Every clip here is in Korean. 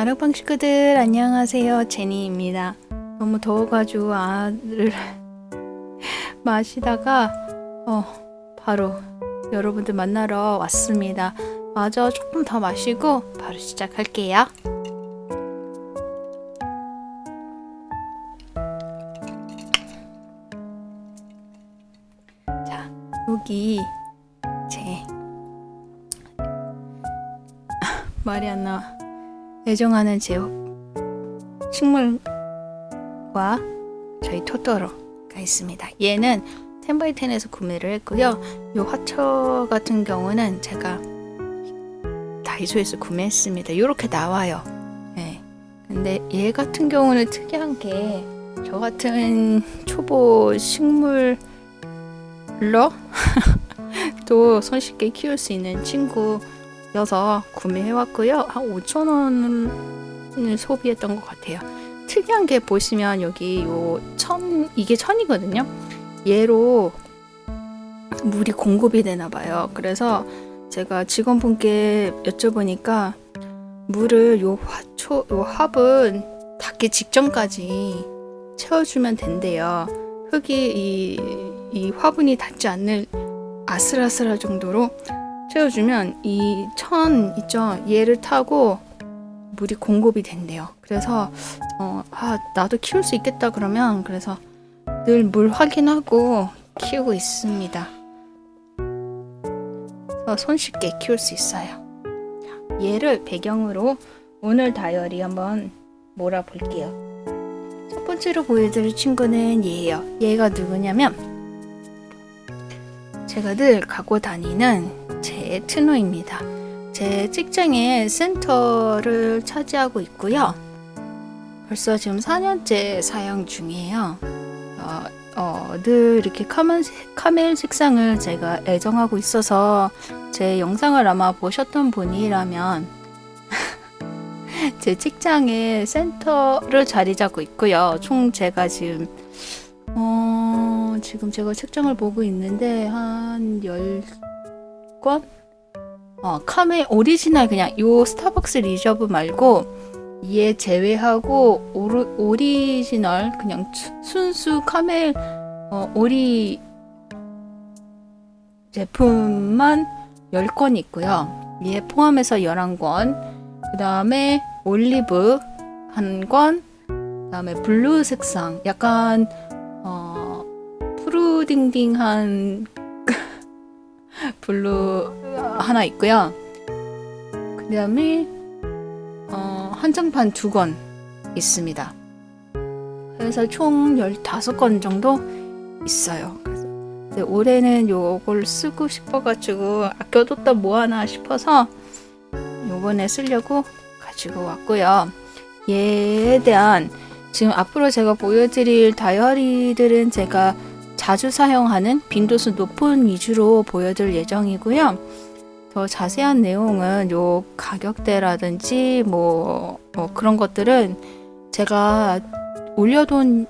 다락방 식구들 안녕하세요. 제니입니다. 너무 더워가지고 알을 마시다가 어 바로 여러분들 만나러 왔습니다. 마저 조금 더 마시고 바로 시작할게요. 자 여기 제 말이 안 나와 애정하는 제 식물과 저희 토토로가 있습니다. 얘는 텐바이텐에서 구매를 했고요. 요 화초 같은 경우는 제가 다이소에서 구매했습니다. 이렇게 나와요. 네. 근데 얘 같은 경우는 특이한 게 저 같은 초보 식물러 또 손쉽게 키울 수 있는 친구 여서 구매해왔고요. 한 5천 원을 소비했던 것 같아요. 특이한 게 보시면 여기 요 천 이게 천이거든요. 얘로 물이 공급이 되나 봐요. 그래서 제가 직원분께 여쭤보니까 물을 요 화초 요 합은 닿기 직전까지 채워주면 된대요. 흙이 이, 이 화분이 닿지 않는 아슬아슬할 정도로 채워주면 이 천 있죠 얘를 타고 물이 공급이 된대요. 그래서 어, 아 나도 키울 수 있겠다 그러면 그래서 늘 물 확인하고 키우고 있습니다. 손쉽게 키울 수 있어요. 자, 얘를 배경으로 오늘 다이어리 한번 몰아볼게요. 첫 번째로 보여드릴 친구는 얘예요. 얘가 누구냐면 제가 늘 갖고 다니는 제 트노입니다. 제 직장의 센터를 차지하고 있고요. 벌써 지금 4년째 사용 중이에요. 어, 어, 늘 이렇게 카멜, 카멜 색상을 제가 애정하고 있어서 제 영상을 아마 보셨던 분이라면 제 직장에 센터를 자리 잡고 있고요. 총 제가 지금 어, 지금 제가 책장을 보고 있는데 한10 권? 어, 카메 오리지널 그냥 요 스타벅스 리저브 말고 얘 제외하고 오르, 오리지널 그냥 수- 순수 카멜 어, 오리 제품만 10권 있고요. 얘 포함해서 11권. 그 다음에 올리브 한 권. 그 다음에 블루 색상. 약간 어, 푸르딩딩한 블루 하나 있고요. 그 다음에 어, 한정판 두 권 있습니다. 그래서 총 15권 정도 있어요. 올해는 요걸 쓰고 싶어가지고 아껴뒀다 뭐하나 싶어서 요번에 쓰려고 가지고 왔고요. 얘에 대한 지금 앞으로 제가 보여드릴 다이어리들은 제가 자주 사용하는 빈도수 높은 위주로 보여드릴 예정이고요. 더 자세한 내용은 요 가격대라든지 뭐, 뭐 그런 것들은 제가 올려둔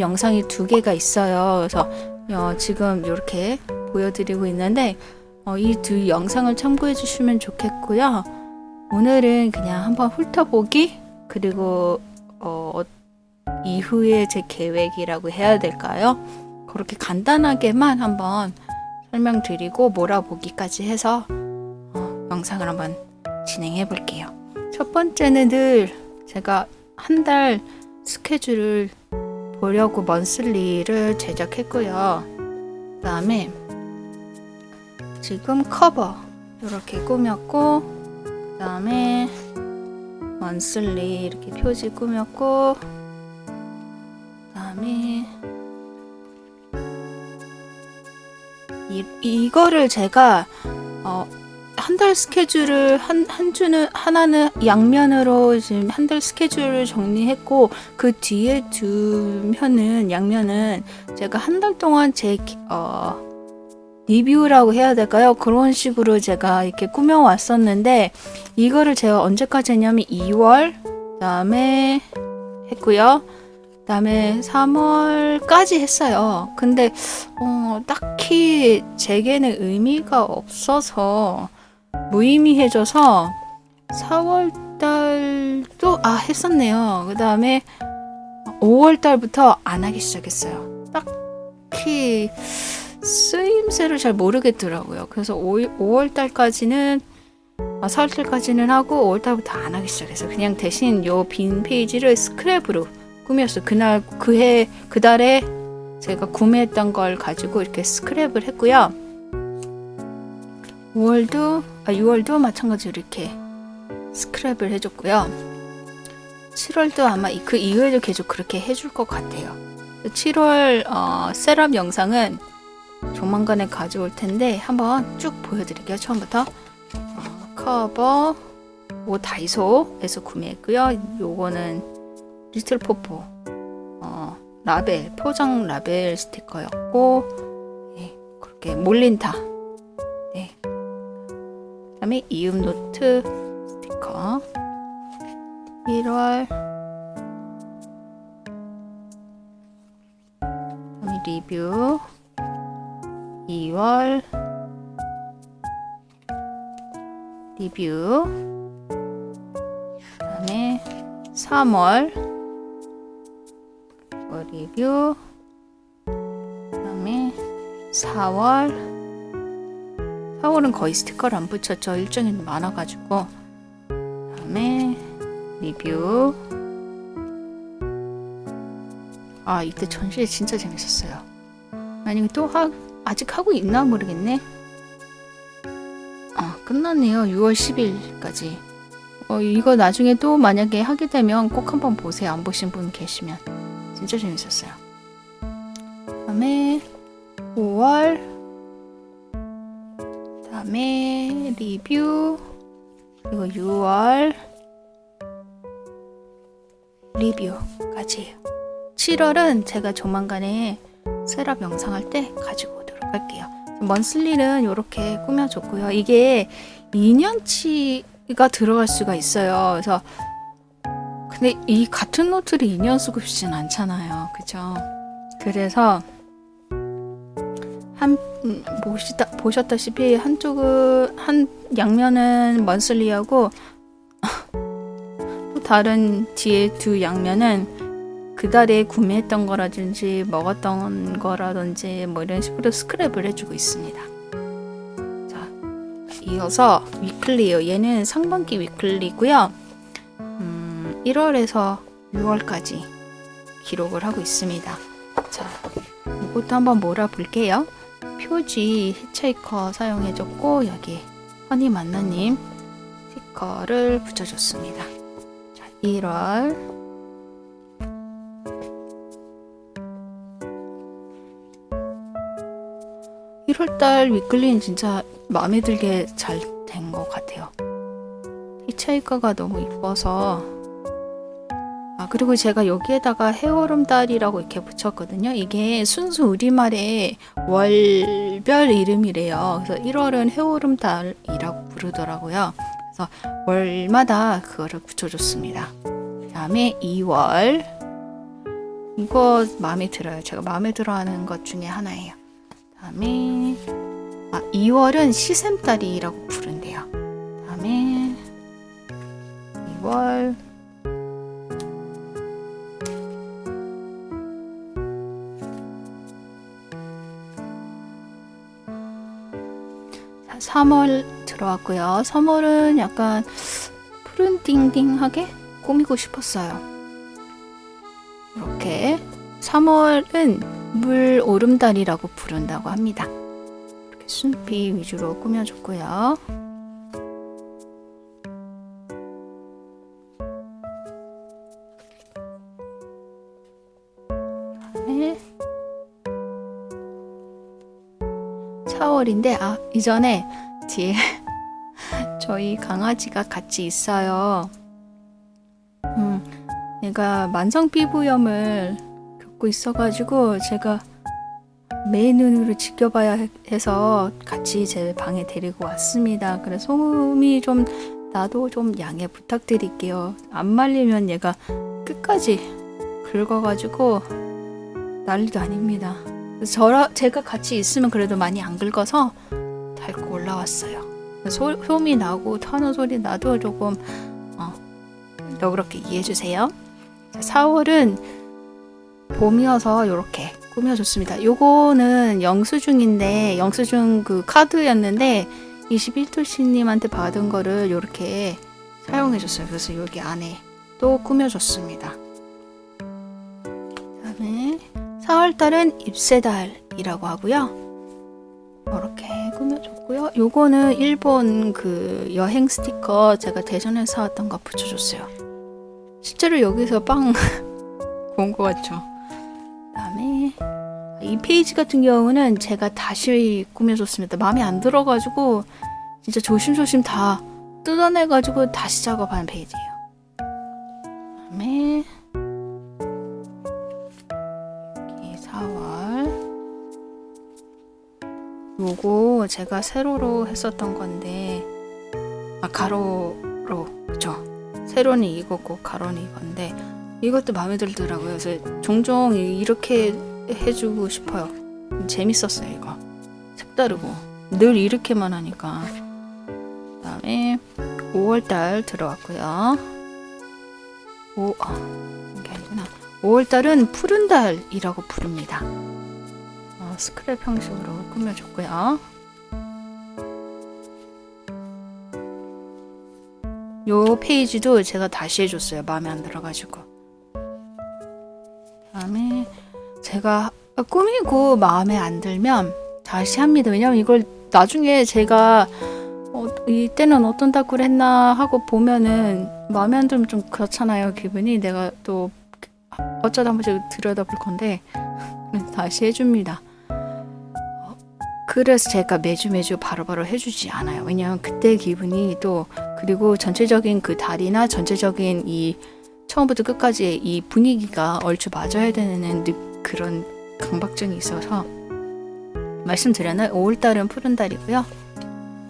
영상이 두 개가 있어요. 그래서 어, 지금 이렇게 보여드리고 있는데 어, 이두 영상을 참고해 주시면 좋겠고요. 오늘은 그냥 한번 훑어보기 그리고 어, 이후에 제 계획이라고 해야 될까요? 그렇게 간단하게만 한번 설명드리고 몰아보기까지 해서 어, 영상을 한번 진행해 볼게요. 첫 번째는 늘 제가 한 달 스케줄을 보려고 먼슬리를 제작했고요. 그 다음에 지금 커버 이렇게 꾸몄고 그 다음에 먼슬리 이렇게 표지 꾸몄고 그 다음에 이, 이거를 제가 어, 한 달 스케줄을 한, 한 주는 하나는 양면으로 지금 한 달 스케줄을 정리했고 그 뒤에 두 면은 양면은 제가 한 달 동안 제 어, 리뷰라고 해야 될까요? 그런 식으로 제가 이렇게 꾸며 왔었는데 이거를 제가 언제까지 했냐면 2월 그다음에 했고요. 그다음에 3월까지 했어요. 근데 어, 딱히 제게는 의미가 없어서 무의미해져서 4월달 4월 달도 아 했었네요. 그 다음에 5월 달부터 안 하기 시작했어요. 딱히 쓰임새를 잘 모르겠더라고요. 그래서 5, 5월 달까지는 아, 4월 달까지는 하고 5월 달부터 안 하기 시작해서 그냥 대신 요 빈 페이지를 스크랩으로 꾸몄어요. 그날 그해 그달에 제가 구매했던 걸 가지고 이렇게 스크랩을 했고요. 5월도 아 6월도 마찬가지로 이렇게 스크랩을 해줬고요. 7월도 아마 이- 그 이후에도 계속 그렇게 해줄 것 같아요. 7월 어, 셋업 영상은 조만간에 가져올 텐데 한번 쭉 보여드릴게요. 처음부터 어, 커버 오 다이소에서 구매했고요. 요거는 리틀 포포. 어, 라벨 포장 라벨 스티커였고 예, 그렇게 몰린타. 네. 그 다음에 이음 노트 스티커. 1월. 그다음에 리뷰. 2월. 리뷰. 그다음에 3월 어, 리뷰 그다음에 4월. 4월은 거의 스티커를 안 붙였죠. 일정이 많아가지고. 그다음에 리뷰. 아 이때 전시회 진짜 재밌었어요. 아니 또 하, 아직 하고 있나 모르겠네. 아 끝났네요. 6월 10일까지. 어, 이거 나중에 또 만약에 하게 되면 꼭 한번 보세요. 안 보신 분 계시면 진짜 재밌었어요. 다음에 5월 다음에 리뷰 그리고 6월 리뷰까지 7월은 제가 조만간에 셋업 영상 할 때 가지고 오도록 할게요. 먼슬리는 이렇게 꾸며줬고요. 이게 2년치가 들어갈 수가 있어요. 그래서 근데 이 같은 노트를 2년 쓰고 싶진 않잖아요 그죠 그래서 한 음, 보시다 보셨다시피 한쪽은 한 양면은 먼슬리하고 또 다른 뒤에 두 양면은 그 달에 구매했던 거라든지 먹었던 거라든지 뭐 이런 식으로 스크랩을 해주고 있습니다. 자, 이어서 위클리요. 얘는 상반기 위클리고요. 음, 1월에서 6월까지 기록을 하고 있습니다. 자, 이것도 한번 몰아볼게요. 표지 히치하이커 사용해줬고 여기 허니 만나님 스티커를 붙여줬습니다. 자, 1월 1월달 위클리는 진짜 마음에 들게 잘 된 것 같아요. 히치하이커가 너무 이뻐서 아 그리고 제가 여기에다가 해오름달이라고 이렇게 붙였거든요. 이게 순수 우리말의 월별 이름이래요. 그래서 1월은 해오름달이라고 부르더라고요. 그래서 월마다 그거를 붙여줬습니다. 다음에 2월 이거 마음에 들어요. 제가 마음에 들어하는 것 중에 하나예요. 다음에 아 2월은 시샘달이라고 부른대 3월 들어왔고요. 3월은 약간 푸른 띵띵하게 꾸미고 싶었어요. 이렇게 3월은 물 오름달이라고 부른다고 합니다. 이렇게 순피 위주로 꾸며줬고요. 4월인데 아 이전에 뒤에 저희 강아지가 같이 있어요. 음, 얘가 만성 피부염을 겪고 있어가지고 제가 매 눈으로 지켜봐야 해- 해서 같이 제 방에 데리고 왔습니다. 그래 소음이 좀 나도 좀 양해 부탁드릴게요. 안 말리면 얘가 끝까지 긁어가지고 난리도 아닙니다. 저라, 제가 같이 있으면 그래도 많이 안 긁어서 닳고 올라왔어요. 소, 소음이 나고 타는 소리 나도 조금 어, 너그럽게 이해해 주세요. 4월은 봄이어서 이렇게 꾸며줬습니다. 요거는 영수증인데 영수증 그 카드였는데 21도씨님한테 받은 거를 이렇게 사용해줬어요. 그래서 여기 안에 또 꾸며줬습니다. 4월달은 입새달이라고 하고요. 이렇게 꾸며줬고요. 요거는 일본 그 여행 스티커 제가 대전에서 사왔던 거 붙여줬어요. 실제로 여기서 빵 본것 같죠. 그다음에 이 페이지 같은 경우는 제가 다시 꾸며줬습니다. 마음에 안 들어가지고 진짜 조심조심 다 뜯어내가지고 다시 작업한 페이지예요. 그다음에 요거 제가 세로로 했었던 건데 아 가로로 그죠? 세로는 이거고 가로는 이건데 이것도 마음에 들더라고요. 그래서 종종 이렇게 해주고 싶어요. 재밌었어요 이거. 색다르고 늘 이렇게만 하니까. 그 다음에 5월달 들어왔고요. 오, 아, 이게 아니구나. 5월달은 푸른 달이라고 부릅니다. 어, 스크랩 형식으로 꾸며줬고요. 요 페이지도 제가 다시 해줬어요. 마음에 안 들어가지고. 다음에 제가 꾸미고 마음에 안 들면 다시 합니다. 왜냐면 이걸 나중에 제가 어, 이때는 어떤 닭구를 했나 하고 보면은 마음에 안 들면 좀 그렇잖아요. 기분이 내가 또 어쩌다 한 번씩 들여다볼 건데 다시 해줍니다. 어, 그래서 제가 매주 매주 바로 바로 해주지 않아요. 왜냐하면 그때 기분이 또 그리고 전체적인 그 달이나 전체적인 이 처음부터 끝까지 이 분위기가 얼추 맞아야 되는 느- 그런 강박증이 있어서 말씀드렸나요? 5월달은 푸른 달이고요.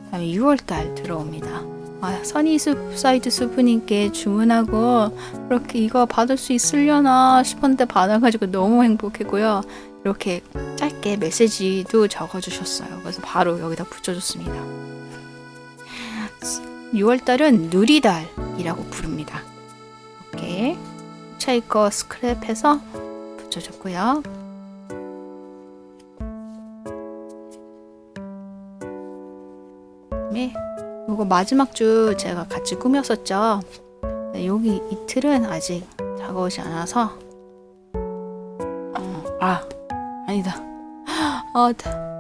그다음에 6월달 들어옵니다. 아, 선이 숲 사이드 수프님께 주문하고 이렇게 이거 받을 수 있으려나 싶었는데 받아가지고 너무 행복했고요. 이렇게 짧게 메시지도 적어주셨어요. 그래서 바로 여기다 붙여줬습니다. 6월달은 누리달이라고 부릅니다. 이렇게 차이 거 스크랩해서 붙여줬고요. 네, 요거 마지막 주 제가 같이 꾸몄었죠. 네, 여기 이틀은 아직 다가오지 않아서 어, 아 아니다. 아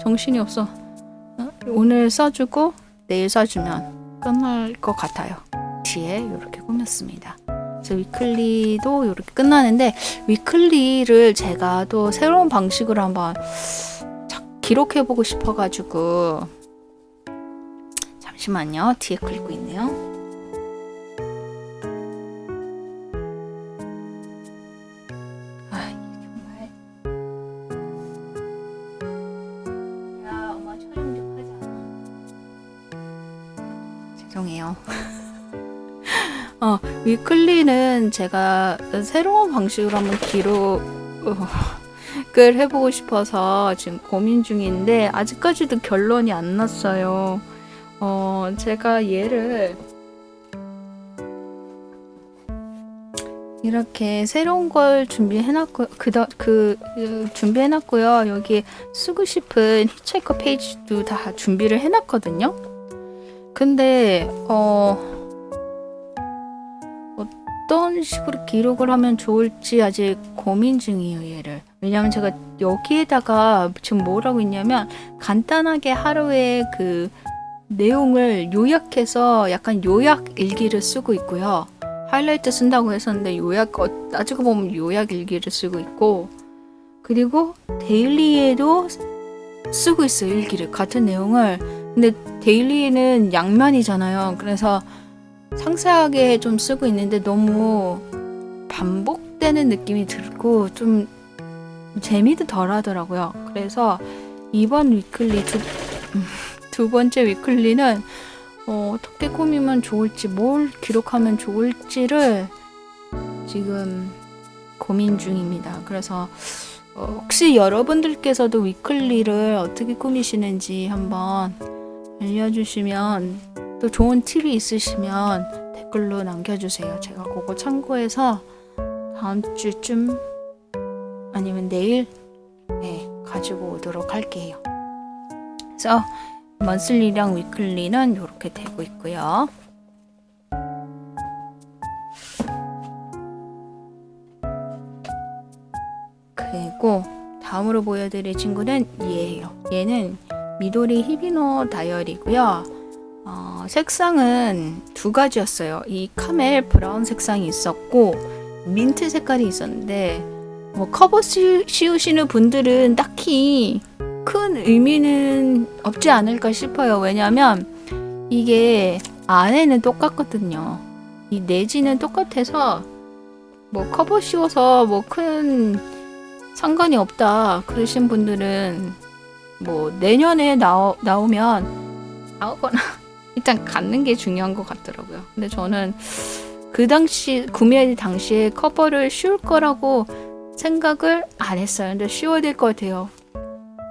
정신이 없어. 어? 오늘 써주고 내일 써주면 끝날 것 같아요. 뒤에 이렇게 꾸몄습니다. 그래서 위클리도 이렇게 끝나는데 위클리를 제가 또 새로운 방식으로 한번 기록해보고 싶어가지고 잠시만요. 뒤에 긁고 있네요. 위클리는 제가 새로운 방식으로 한번 기록을 해보고 싶어서 지금 고민 중인데 아직까지도 결론이 안 났어요. 어, 제가 얘를 이렇게 새로운 걸 준비해놨고 그다 그 그, 준비해놨고요. 여기 쓰고 싶은 히치하이커 페이지도 다 준비를 해놨거든요. 근데 어 어떤 식으로 기록을 하면 좋을지 아직 고민 중이에요. 얘를 왜냐하면 제가 여기에다가 지금 뭐라고 있냐면 간단하게 하루에 그 내용을 요약해서 약간 요약 일기를 쓰고 있고요. 하이라이트 쓴다고 했었는데 요약 어, 따지고 보면 요약 일기를 쓰고 있고 그리고 데일리에도 쓰고 있어요 일기를 같은 내용을 근데 데일리에는 양면이잖아요 그래서 상세하게 좀 쓰고 있는데 너무 반복되는 느낌이 들고 좀 재미도 덜 하더라고요 그래서 이번 위클리 두, 두 번째 위클리는 어, 어떻게 꾸미면 좋을지, 뭘 기록하면 좋을지를 지금 고민 중입니다. 그래서 어, 혹시 여러분들께서도 위클리를 어떻게 꾸미시는지 한번 알려주시면 또 좋은 팁이 있으시면 댓글로 남겨주세요. 제가 그거 참고해서 다음 주쯤 아니면 내일 네, 가지고 오도록 할게요. 그래서 먼슬리랑 위클리는 이렇게 되고 있고요. 그리고 다음으로 보여드릴 친구는 얘예요. 얘는 미도리 히비노 다이어리고요. 어, 색상은 두 가지였어요. 이 카멜 브라운 색상이 있었고 민트 색깔이 있었는데 뭐 커버 씌- 씌우시는 분들은 딱히 큰 의미는 없지 않을까 싶어요. 왜냐하면 이게 안에는 똑같거든요. 이 내지는 똑같아서 뭐 커버 씌워서 뭐 큰 상관이 없다 그러신 분들은 뭐 내년에 나오, 나오면 나오거나 일단 갖는 게 중요한 것 같더라고요. 근데 저는 그 당시 구매 당시에 커버를 씌울 거라고 생각을 안 했어요. 근데 씌워야 될 것 같아요.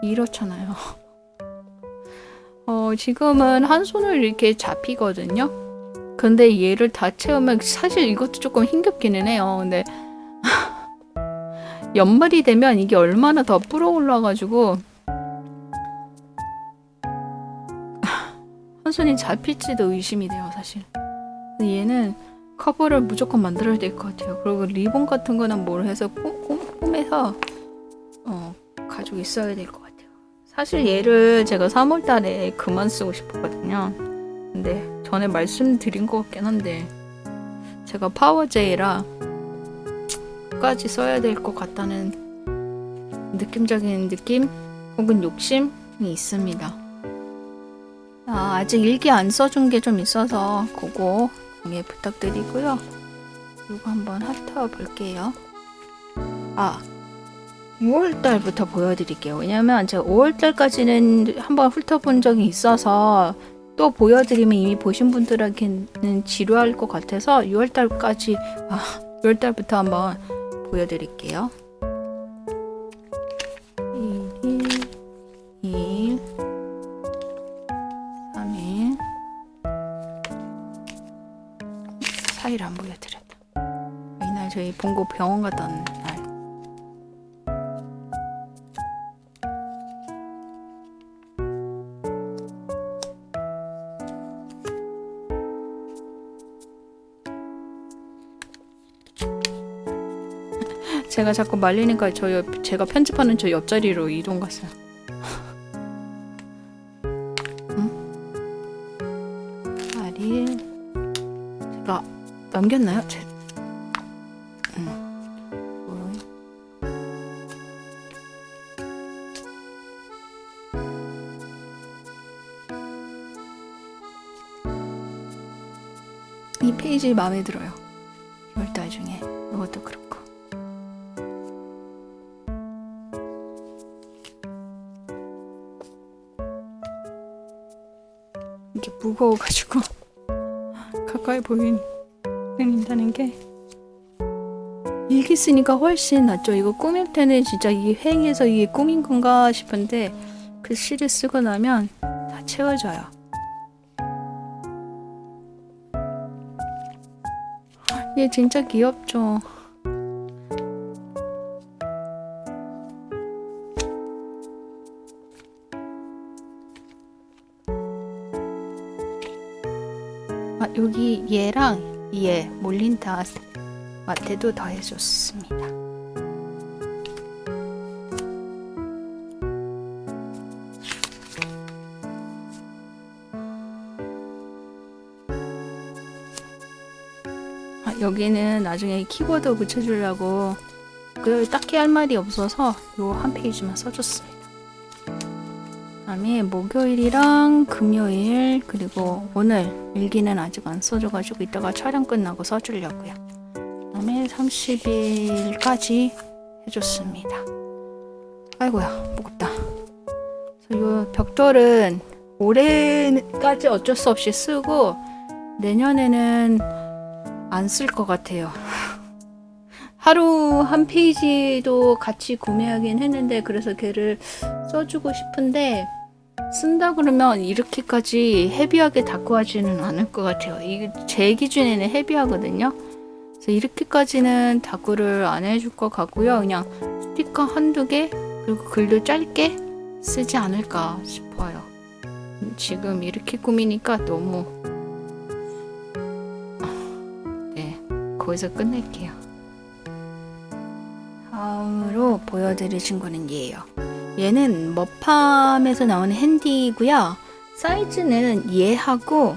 이렇잖아요. 어, 지금은 한 손으로 이렇게 잡히거든요. 근데 얘를 다 채우면 사실 이것도 조금 힘겹기는 해요. 근데 연말이 되면 이게 얼마나 더 불어 올라가지고 한 손이 잡힐지도 의심이 돼요, 사실. 근데 얘는 커버를 무조건 만들어야 될 것 같아요. 그리고 리본 같은 거나 뭘 해서 꼼, 꼼, 꼼해서 어, 가지고 있어야 될 것 같아요. 사실 얘를 제가 3월 달에 그만 쓰고 싶었거든요. 근데 전에 말씀드린 것 같긴 한데 제가 파워제이라 까지 써야 될 것 같다는 느낌적인 느낌 혹은 욕심이 있습니다. 아, 아직 일기 안 써준 게 좀 있어서 그거 공유 부탁드리고요. 이거 한번 훑어 볼게요. 아, 6월 달부터 보여드릴게요. 왜냐면 제가 5월 달까지는 한번 훑어본 적이 있어서 또 보여드리면 이미 보신 분들에게는 지루할 것 같아서 6월 달까지 아, 6월 달부터 한번 보여드릴게요. 본고 병원 갔던 날. 제가 자꾸 말리니까 저 옆, 제가 편집하는 저 옆자리로 이동 갔어요. 응? 8일 제가 넘겼나요? 제... 이 페이지 마음에 들어요. 6월달 중에 이것도 그렇고. 이게 무거워가지고 가까이 보인다는 게 일기 쓰니까 훨씬 낫죠. 이거 꾸밀 때는 진짜 이 횡해서 이게 꾸민 건가 싶은데 글씨를 쓰고 나면 다 채워져요. 얘 진짜 귀엽죠. 아, 여기 얘랑 얘 몰린다 마테도 더해줬습니다. 여기는 나중에 키보드 붙여주려고 그 딱히 할 말이 없어서 요 한 페이지만 써줬습니다. 그다음에 목요일이랑 금요일 그리고 오늘 일기는 아직 안 써줘가지고 이따가 촬영 끝나고 써주려고요. 그다음에 30일까지 해줬습니다. 아이고야 무겁다. 그래서 이 벽돌은 올해까지 어쩔 수 없이 쓰고 내년에는 안 쓸 것 같아요. 하루 한 페이지도 같이 구매하긴 했는데 그래서 걔를 써주고 싶은데 쓴다 그러면 이렇게까지 헤비하게 닦고 하지는 않을 것 같아요. 이게 제 기준에는 헤비하거든요. 그래서 이렇게까지는 다구를 안 해줄 것 같고요. 그냥 스티커 한두 개 그리고 글도 짧게 쓰지 않을까 싶어요. 지금 이렇게 꾸미니까 너무 거기서 끝낼게요. 다음으로 보여드릴 친구는 얘예요. 얘는 머팜에서 나오는 핸디고요. 사이즈는 얘하고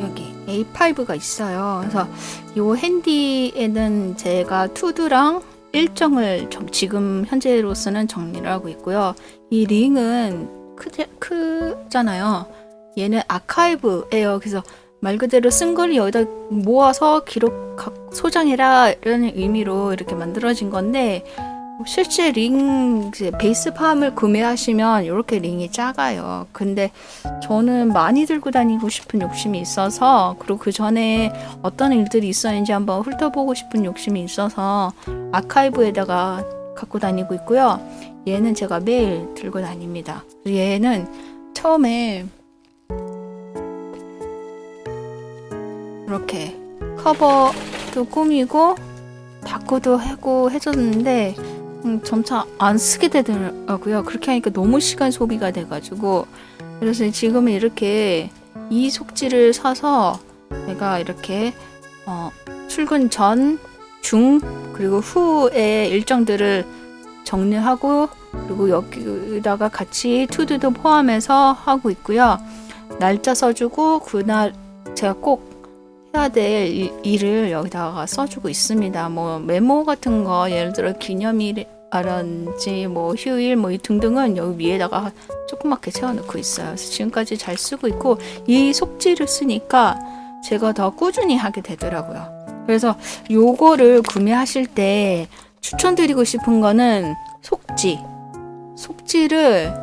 여기 A5가 있어요. 그래서 이 핸디에는 제가 투두랑 일정을 정- 지금 현재로서는 정리를 하고 있고요. 이 링은 크, 크잖아요. 얘는 아카이브예요. 그래서 말 그대로 쓴걸 여기다 모아서 기록 각- 소장해라 이런 의미로 이렇게 만들어진 건데 실제 링 베이스 팜을 구매하시면 이렇게 링이 작아요. 근데 저는 많이 들고 다니고 싶은 욕심이 있어서 그리고 그 전에 어떤 일들이 있었는지 한번 훑어보고 싶은 욕심이 있어서 아카이브에다가 갖고 다니고 있고요. 얘는 제가 매일 들고 다닙니다. 얘는 처음에 이렇게 커버도 꾸미고 다꾸도 하고 해줬는데 음, 점차 안 쓰게 되더라고요. 그렇게 하니까 너무 시간 소비가 돼가지고 그래서 지금은 이렇게 이 속지를 사서 내가 이렇게 어, 출근 전, 중 그리고 후의 일정들을 정리하고 그리고 여기다가 같이 투두도 포함해서 하고 있고요. 날짜 써주고 그날 제가 꼭 해야 될 일- 일을 여기다가 써주고 있습니다. 뭐 메모 같은 거 예를 들어 기념일이라든지 뭐 휴일 뭐이 등등은 여기 위에다가 조그맣게 세워놓고 있어요. 그래서 지금까지 잘 쓰고 있고 이 속지를 쓰니까 제가 더 꾸준히 하게 되더라고요. 그래서 요거를 구매하실 때 추천드리고 싶은 거는 속지. 속지를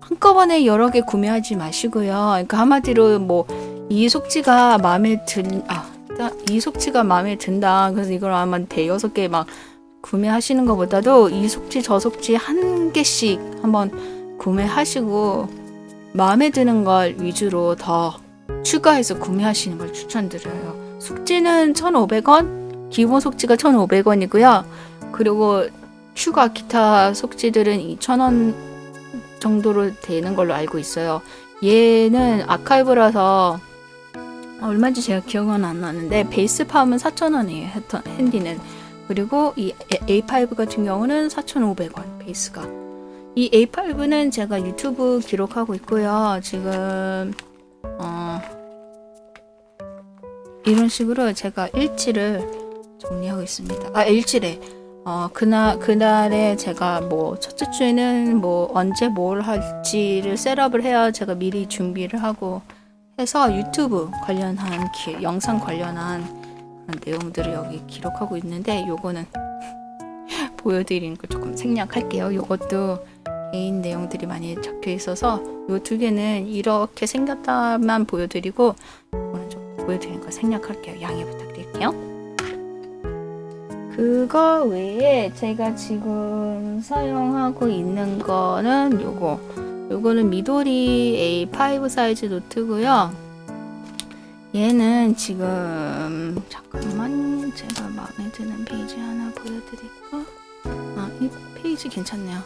한꺼번에 여러 개 구매하지 마시고요. 그러니까 한마디로 뭐 이 속지가 마음에 든, 아, 이 속지가 마음에 든다. 그래서 이걸 아마 대여섯 개 막 구매하시는 것보다도 이 속지 저 속지 한 개씩 한번 구매하시고 마음에 드는 걸 위주로 더 추가해서 구매하시는 걸 추천드려요. 속지는 1,500원, 기본 속지가 1,500원이고요. 그리고 추가 기타 속지들은 2,000원 정도로 되는 걸로 알고 있어요. 얘는 아카이브라서 얼마인지 제가 기억은 안 나는데 베이스 팜은 4,000원이에요. 핸디는. 그리고 이 A5 같은 경우는 4,500원 베이스가. 이 A5는 제가 유튜브 기록하고 있고요. 지금 어 이런 식으로 제가 일지를 정리하고 있습니다. 아 일지래. 어 그날 그날에 제가 뭐 첫째 주에는 뭐 언제 뭘 할지를 셋업을 해야 제가 미리 준비를 하고 해서 유튜브 관련한 기, 영상 관련한 내용들을 여기 기록하고 있는데 요거는 보여드리는 거 조금 생략할게요. 요것도 개인 내용들이 많이 적혀 있어서 요 두 개는 이렇게 생겼다만 보여드리고 이거는 좀 보여드리는 거 생략할게요. 양해 부탁드릴게요. 그거 외에 제가 지금 사용하고 있는 거는 요거 요거는 미도리 A5 사이즈 노트고요. 얘는 지금 잠깐만 제가 마음에 드는 페이지 하나 보여드릴까? 아, 이 페이지 괜찮네요.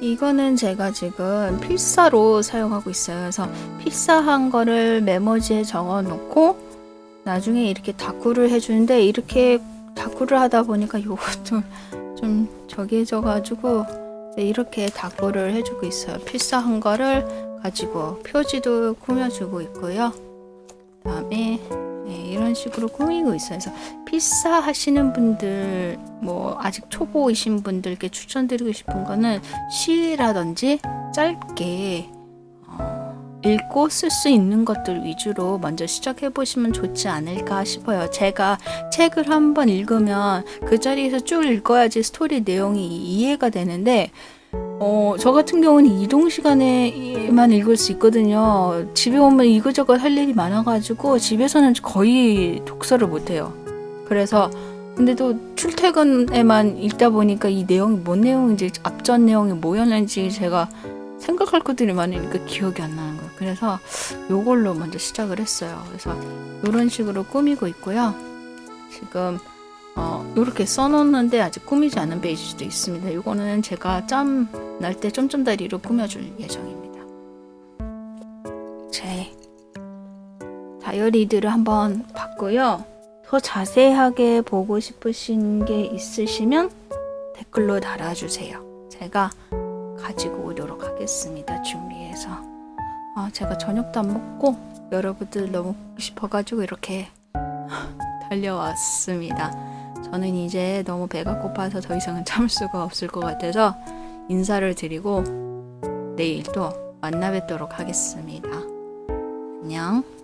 이거는 제가 지금 필사로 사용하고 있어요. 그래서 필사한 거를 메모지에 적어 놓고 나중에 이렇게 다꾸를 해주는데 이렇게 다꾸를 하다 보니까 요것도 좀 저기 해져가지고 네, 이렇게 다꾸를 해주고 있어요. 필사한 거를 가지고 표지도 꾸며주고 있고요. 그다음에 네, 이런 식으로 꾸미고 있어요. 그래서 필사 하시는 분들, 뭐 아직 초보이신 분들께 추천드리고 싶은 거는 시라든지 짧게 어, 읽고 쓸 수 있는 것들 위주로 먼저 시작해 보시면 좋지 않을까 싶어요. 제가 책을 한번 읽으면 그 자리에서 쭉 읽어야지 스토리 내용이 이해가 되는데 어, 저 같은 경우는 이동 시간에만 읽을 수 있거든요. 집에 오면 이거저거 할 일이 많아가지고 집에서는 거의 독서를 못해요. 그래서 근데 또 출퇴근에만 읽다 보니까 이 내용이 뭔 내용인지 앞전 내용이 뭐였는지 제가 생각할 것들이 많으니까 기억이 안 나는 거예요. 그래서 요걸로 먼저 시작을 했어요. 그래서 이런 식으로 꾸미고 있고요. 지금 어, 이렇게 써놓는데 아직 꾸미지 않은 페이지도 있습니다. 이거는 제가 짬날때 점점다리로 꾸며줄 예정입니다. 제 다이어리들을 한번 봤고요. 더 자세하게 보고 싶으신 게 있으시면 댓글로 달아주세요. 제가 가지고 오도록 하겠습니다. 준비해서. 아, 제가 저녁도 안 먹고 여러분들 너무 보고 싶어가지고 이렇게 달려왔습니다. 저는 이제 너무 배가 고파서 더 이상은 참을 수가 없을 것 같아서 인사를 드리고 내일 또 만나 뵙도록 하겠습니다. 안녕.